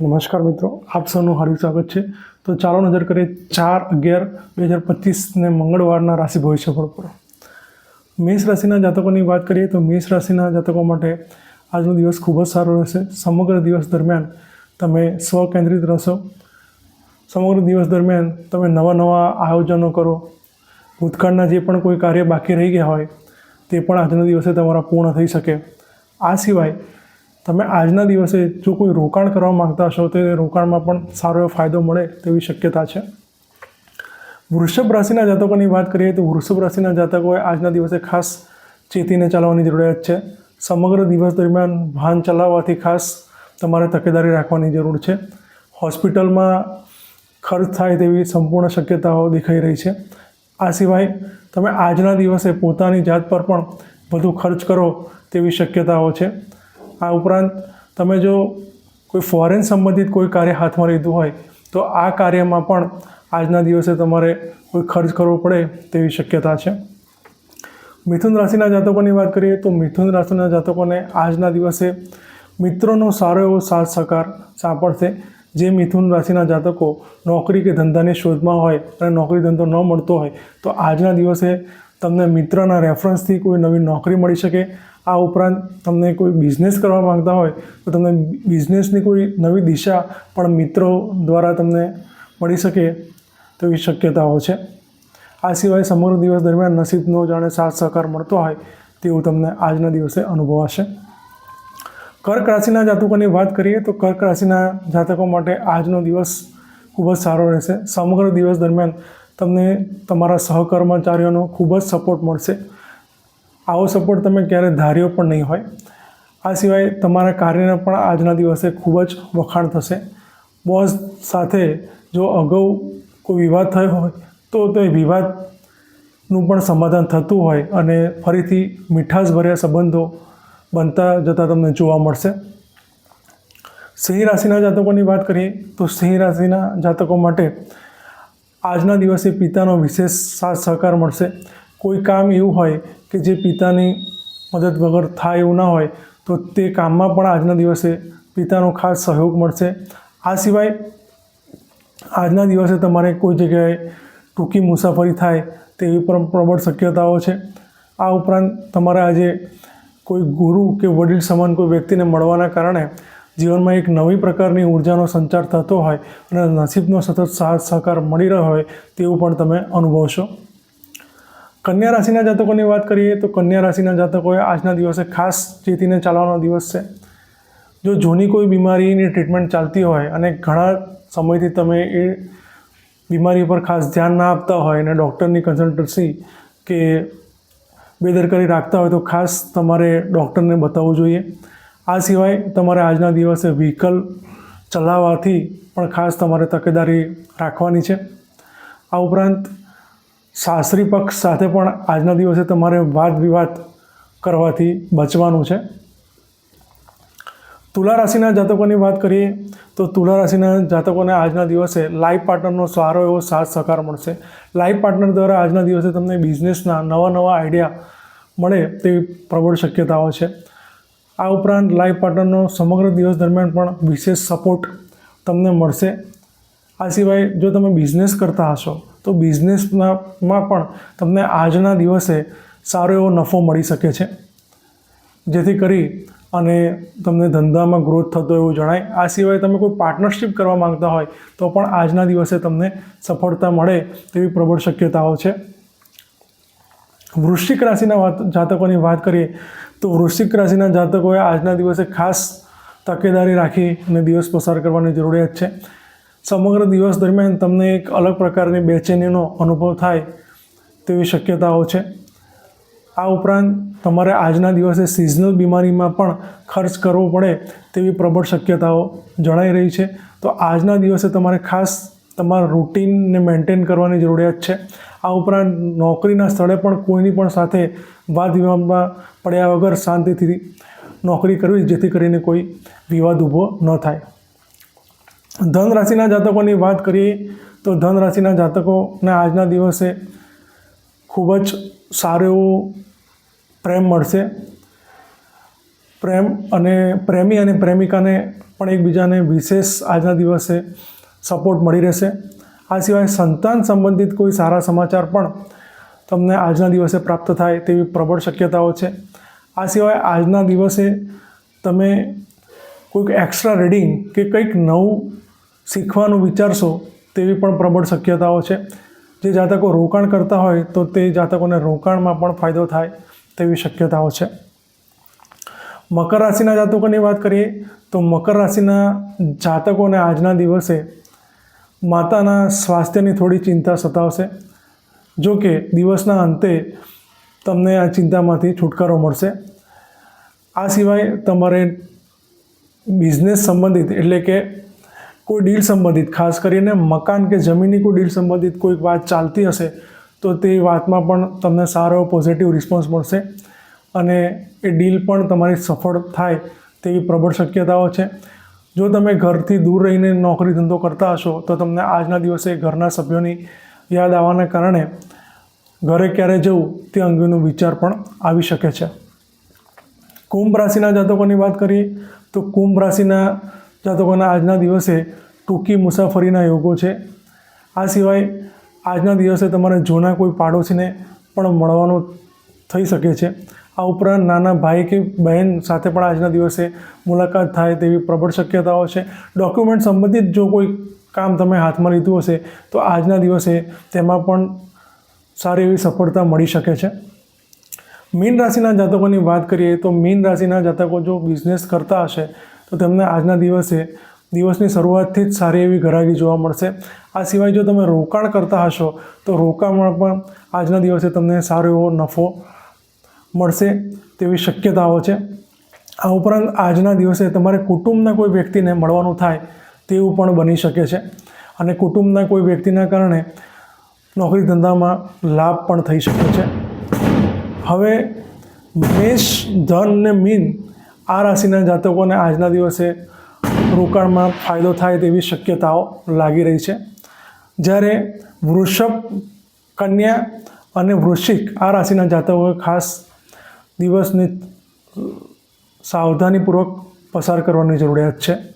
નમસ્કાર મિત્રો, આપ સૌનું હાર્દિક સ્વાગત છે. તો ચાલો નજર કરીએ ચાર અગિયાર બે હજાર પચીસને મંગળવારના રાશિ ભવિષ્યફળ પર. મેષ રાશિના જાતકોની વાત કરીએ તો મેષ રાશિના જાતકો માટે આજનો દિવસ ખૂબ જ સારો રહેશે. સમગ્ર દિવસ દરમિયાન તમે સ્વકેન્દ્રિત રહેશો. સમગ્ર દિવસ દરમિયાન તમે નવા નવા આયોજનો કરો. ભૂતકાળના જે પણ કોઈ કાર્ય બાકી રહી ગયા હોય, તે પણ આજના દિવસે તમારા પૂર્ણ થઈ શકે. આ સિવાય તમે આજના દિવસે જો કોઈ રોકાણ કરવા માંગતા હશો, તો એ રોકાણમાં પણ સારો એવો ફાયદો મળે તેવી શક્યતા છે. વૃષભ રાશિના જાતકોની વાત કરીએ, તો વૃષભ રાશિના જાતકોએ આજના દિવસે ખાસ ચેતીને ચાલવાની જરૂરિયાત છે. સમગ્ર દિવસ દરમિયાન વાહન ચલાવવાથી ખાસ તમારે તકેદારી રાખવાની જરૂર છે. હોસ્પિટલમાં ખર્ચ થાય તેવી સંપૂર્ણ શક્યતાઓ દેખાઈ રહી છે. આ સિવાય તમે આજના દિવસે પોતાની જાત પર પણ વધુ ખર્ચ કરો તેવી શક્યતાઓ છે. આ ઉપરાંત તમે જો કોઈ ફોરેન સંબંધિત કોઈ કાર્ય હાથમાં લીધું હોય, તો આ કાર્યમાં પણ આજના દિવસે તમારે કોઈ ખર્ચ કરવો પડે તેવી શક્યતા છે. મિથુન રાશિના જાતકોની વાત કરીએ, તો મિથુન રાશિના જાતકોને આજના દિવસે મિત્રોનો સારો એવો સાથ સહકાર સાંપડશે. જે મિથુન રાશિના જાતકો નોકરી કે ધંધાની શોધમાં હોય અને નોકરી ધંધો ન મળતો હોય, તો આજના દિવસે તમને મિત્રના રેફરન્સથી કોઈ નવી નોકરી મળી શકે. આ ઉપરાંત તમને કોઈ બિઝનેસ કરવા માંગતા હોય, તો તમને બિઝનેસની કોઈ નવી દિશા પણ મિત્રો દ્વારા તમને મળી શકે તેવી શક્યતાઓ છે. આ સિવાય સમગ્ર દિવસ દરમિયાન નસીબનો જાણે સાથ સહકાર મળતો હોય, તેવું તમને આજના દિવસે અનુભવાશે કર્ક રાશિના જાતકોની વાત કરીએ, તો કર્ક રાશિના જાતકો માટે આજનો દિવસ ખૂબ જ સારો રહેશે. સમગ્ર દિવસ દરમિયાન તમને તમારા સહકર્મચારીઓનો ખૂબ જ સપોર્ટ મળશે. આવો સપોર્ટ તમે ક્યારેય ધાર્યો પણ નહીં હોય. આ સિવાય તમારા કાર્યને પણ આજના દિવસે ખૂબ જ વખાણ થશે. બોસ સાથે જો અગાઉ કોઈ વિવાદ થયો હોય, તો તે વિવાદનું પણ સમાધાન થતું હોય અને ફરીથી મીઠાશભર્યા સંબંધો બનતા જતાં તમને જોવા મળશે. સિંહ રાશિના જાતકોની વાત કરીએ, તો સિંહ રાશિના જાતકો માટે આજના દિવસે પિતાનો વિશેષ સાથ સહકાર મળશે. કોઈ કામ એવું હોય કે જે પિતાની મદદ વગર થાય એવું ના હોય, તો તે કામમાં પણ આજના દિવસે પિતાનો ખાસ સહયોગ મળશે. આ સિવાય આજના દિવસે તમારે કોઈ જગ્યાએ ટૂંકી મુસાફરી થાય તેવી પણ પ્રબળ શક્યતાઓ છે. આ ઉપરાંત તમારે આજે કોઈ ગુરુ કે વડીલ સમાન કોઈ વ્યક્તિને મળવાના કારણે જીવનમાં એક નવી પ્રકારની ઉર્જાનો સંચાર થતો હોય અને નસીબનો સતત સાથ સહકાર મળી રહ્યો હોય તેવું પણ તમે અનુભવશો. કન્યા રાશિના જાતકોની વાત કરીએ તો કન્યા રાશિના જાતકોએ આજના દિવસે ખાસ ચેતીને ચાલવાનો દિવસ છે. જો જૂની કોઈ બીમારીની ટ્રીટમેન્ટ ચાલતી હોય અને ઘણા સમયથી તમે એ બીમારી પર ખાસ ધ્યાન ના આપતા હોય અને ડૉક્ટરની કન્સલ્ટન્સી કે બેદરકારી રાખતા હોય તો ખાસ તમારે ડૉક્ટરને બતાવવું જોઈએ. આ સિવાય તમારે આજના દિવસે વ્હીકલ ચલાવવાથી પણ ખાસ તમારે તકેદારી રાખવાની છે. આ ઉપરાંત સાસરી પક્ષ સાથે પણ આજના દિવસે તમારે વાદ વિવાદ કરવાથી બચવાનું છે. તુલા રાશિના જાતકોની વાત કરીએ તો તુલા રાશિના જાતકોને આજના દિવસે લાઈફ પાર્ટનરનો સારો એવો સાથ સહકાર મળશે. લાઈફ પાર્ટનર દ્વારા આજના દિવસે તમને બિઝનેસના નવા નવા આઈડિયા મળે તેવી પ્રબળ શક્યતાઓ છે. આ ઉપરાંત લાઈફ પાર્ટનરનો સમગ્ર દિવસ દરમિયાન પણ વિશેષ સપોર્ટ તમને મળશે. આ સિવાય જો તમે બિઝનેસ કરતા હશો તો બિઝનેસમાં પણ તમને આજના દિવસે સારો એવો નફો મળી શકે છે. જેથી કરી અને તમને ધંધામાં ગ્રોથ થતો એવું જણાય. આ સિવાય તમે કોઈ પાર્ટનરશિપ કરવા માંગતા હોય તો પણ આજના દિવસે તમને સફળતા મળે તેવી પ્રબળ શક્યતાઓ છે. વૃશ્ચિક રાશિના વાત, જાતકોની વાત કરીએ તો વૃશ્ચિક રાશિના જાતકોએ આજના દિવસે ખાસ તકેદારી રાખી અને દિવસ પસાર કરવાની જરૂરિયાત છે. સમગ્ર દિવસ દરમિયાન તમને એક અલગ પ્રકારની બેચેનીનો અનુભવ થાય તેવી શક્યતાઓ છે. આ ઉપરાંત તમારે આજના દિવસે સિઝનલ બીમારીમાં પણ ખર્ચ કરવો પડે તેવી પ્રબળ શક્યતાઓ જણાઈ રહી છે. તો આજના દિવસે તમારે ખાસ તમારા રૂટીનને મેન્ટેન કરવાની જરૂરિયાત છે. આ ઉપરાંત નોકરીના સ્થળે પણ કોઈની પણ સાથે વાદ વિવાદમાં પડ્યા વગર શાંતિથી નોકરી કરવી જેથી કરીને કોઈ વિવાદ ઊભો ન થાય. ધન રાશિના જાતકોની વાત કરીએ તો ધન રાશિના જાતકોને આજના દિવસે ખૂબ જ સારો એવો પ્રેમ મળશે. પ્રેમ અને પ્રેમી અને પ્રેમિકાને પણ એકબીજાને વિશેષ આજના દિવસે સપોર્ટ મળી રહેશે. આ સિવાય સંતાન સંબંધિત કોઈ સારા સમાચાર પણ તમને આજના દિવસે પ્રાપ્ત થાય તેવી પ્રબળ શક્યતાઓ છે. આ સિવાય આજના દિવસે તમે કોઈક એક્સ્ટ્રા રીડિંગ કે કંઈક નવું શીખવાનું વિચારશો તેવી પણ પ્રબળ શક્યતાઓ છે. જે જાતકો રોકાણ કરતા હોય તો તે જાતકોને રોકાણમાં પણ ફાયદો થાય તેવી શક્યતાઓ છે. મકર રાશિના જાતકોની વાત કરીએ તો મકર રાશિના જાતકોને આજના દિવસે માતાના સ્વાસ્થ્યની થોડી ચિંતા સતાવશે. જો કે દિવસના અંતે તમને આ ચિંતામાંથી છુટકારો મળશે. આ સિવાય તમારે બિઝનેસ સંબંધિત એટલે કે કોઈ ડીલ સંબંધિત, ખાસ કરીને મકાન કે જમીનની કોઈ ડીલ સંબંધિત કોઈક વાત ચાલતી હશે, તો તે વાતમાં પણ તમને સારો પોઝિટિવ રિસ્પોન્સ મળશે અને એ ડીલ પણ તમારી સફળ થાય તેવી પ્રબળ શક્યતાઓ છે. જો તમે ઘરથી દૂર રહીને નોકરી ધંધો કરતા હશો, તો તમને આજના દિવસે ઘરના સભ્યોની યાદ આવવાના કારણે ઘરે ક્યારે જવું તે અંગેનો વિચાર પણ આવી શકે છે. કુંભ રાશિના જાતકોની વાત કરીએ, તો કુંભ રાશિના જાતકોના આજના દિવસે ટૂંકી મુસાફરીના યોગો છે. આ સિવાય આજના દિવસે તમારે જૂના કોઈ પાડોશીને પણ મળવાનું થઈ શકે છે. આ ઉપરાંત નાના ભાઈ કે બહેન સાથે પણ આજના દિવસે મુલાકાત થાય તેવી પ્રબળ શક્યતાઓ છે. ડોક્યુમેન્ટ સંબંધિત જો કોઈ કામ તમે હાથમાં લીધું હશે, તો આજના દિવસે તેમાં પણ સારી એવી સફળતા મળી શકે છે. મીન રાશિના જાતકોની વાત કરીએ તો મીન રાશિના જાતકો જો બિઝનેસ કરતા હશે તો તેમને આજના દિવસે, દિવસની શરૂઆતથી જ સારી એવી ઘરાગી જોવા મળશે. આ સિવાય જો તમે રોકાણ કરતા હશો, તો રોકાણમાં પણ આજના દિવસે તમને સારો એવો નફો મળશે તેવી શક્યતાઓ છે. આ ઉપરાંત આજના દિવસે તમારે કુટુંબના કોઈ વ્યક્તિને મળવાનું થાય તેવું પણ બની શકે છે. અને કુટુંબના કોઈ વ્યક્તિના કારણે નોકરી ધંધામાં લાભ પણ થઈ શકે છે. હવે, મેષ, ધન ને મીન આ રાશિના જાતકોને આજના દિવસે રોકાણમાં ફાયદો થાય તેવી શક્યતાઓ લાગી રહી છે. જ્યારે વૃષભ, કન્યા અને વૃશ્ચિક આ રાશિના જાતકોએ ખાસ દિવસને સાવધાનીપૂર્વક પસાર કરવાની જરૂરિયાત છે.